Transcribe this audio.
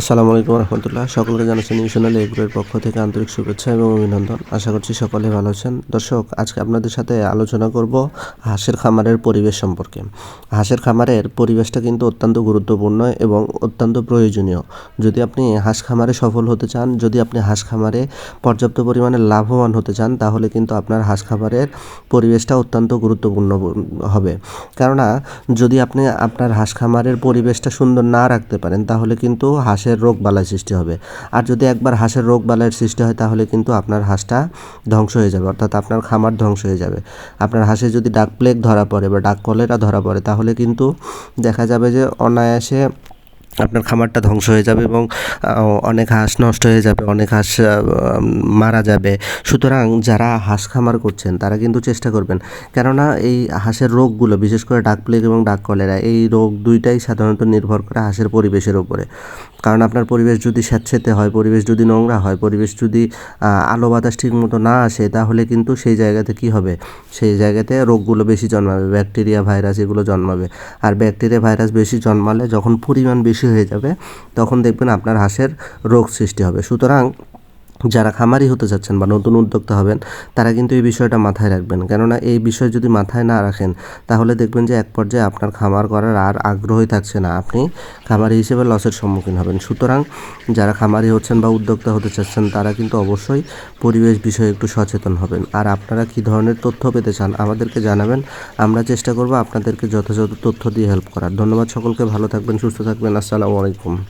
আসসালামু আলাইকুম রহমতুল্লাহ। সকলকে জানাচ্ছি নিউশনাল এগ্রোর পক্ষ থেকে আন্তরিক শুভেচ্ছা এবং অভিনন্দন। আশা করছি সকলে ভালো আছেন। দর্শক, আজকে আপনাদের সাথে আলোচনা করব হাঁসের খামারের পরিবেশ সম্পর্কে। হাঁসের খামারের পরিবেশটা কিন্তু অত্যন্ত গুরুত্বপূর্ণ এবং অত্যন্ত প্রয়োজনীয়। যদি আপনি হাঁস খামারে সফল হতে চান, যদি আপনি হাঁস খামারে পর্যাপ্ত পরিমাণে লাভবান হতে চান, তাহলে কিন্তু আপনার হাঁস খামারের পরিবেশটা অত্যন্ত গুরুত্বপূর্ণ হবে। কেননা, যদি আপনি আপনার হাঁস খামারের পরিবেশটা সুন্দর না রাখতে পারেন, তাহলে কিন্তু হাঁসের রোগ বালাই সৃষ্টি হবে। আর যদি একবার হাঁসের রোগ বালাইয়ের সৃষ্টি হয়, তাহলে কিন্তু আপনার হাঁসটা ধ্বংস হয়ে যাবে, অর্থাৎ আপনার খামার ধ্বংস হয়ে যাবে। আপনার হাঁসে যদি ডাক প্লেগ ধরা পড়ে বা ডাক কলেরা ধরা পড়ে, তাহলে কিন্তু দেখা যাবে যে অনায়াসে আপনার খামারটা ধ্বংস হয়ে যাবে এবং অনেক হাঁস নষ্ট হয়ে যাবে, অনেক হাঁস মারা যাবে। সুতরাং যারা হাঁস খামার করছেন, তারা কিন্তু চেষ্টা করবেন। কেননা এই হাঁসের রোগগুলো, বিশেষ করে ডাক প্লেগ এবং ডাক কলেরা, এই রোগ দুইটাই সাধারণত নির্ভর করে হাঁসের পরিবেশের ওপরে কারণ আপনার পরিবেশ যদি স্যাঁতসেঁতে হয়, পরিবেশ যদি নোংরা হয়, পরিবেশ যদি আলো বাতাস ঠিক মতো না আসে, তাহলে কিন্তু সেই জায়গাতে কি হবে? সেই জায়গাতে রোগগুলো বেশি জন্মাবে, ব্যাকটেরিয়া, ভাইরাস এগুলো জন্মাবে। আর ব্যাকটেরিয়া, ভাইরাস বেশি জন্মালে যখন পরিমাণ হয়ে যাবে তখন দেখবেন আপনার হাঁসের রোগ সৃষ্টি হবে। সুতরাং যারা খামারি হতে চাচ্ছেন বা নতুন উদ্যোক্তা হবেন, তারা কিন্তু এই বিষয়টা মাথায় রাখবেন। কেননা এই বিষয় যদি মাথায় না রাখেন, তাহলে দেখবেন যে এক পর্যায়ে আপনার খামার করার আর আগ্রহই থাকছে না। আপনি খামারি হিসেবে লসের সম্মুখীন হবেন। সুতরাং যারা খামারি হচ্ছেন বা উদ্যোক্তা হতে চাচ্ছেন, তারা কিন্তু অবশ্যই পরিবেশ বিষয়ে একটু সচেতন হবেন। আর আপনারা কী ধরনের তথ্য পেতে চান, আমাদেরকে জানাবেন। আমরা চেষ্টা করব আপনাদেরকে যথাযথ তথ্য দিয়ে হেল্প করার। ধন্যবাদ সকলকে। ভালো থাকবেন, সুস্থ থাকবেন। আসসালামু আলাইকুম।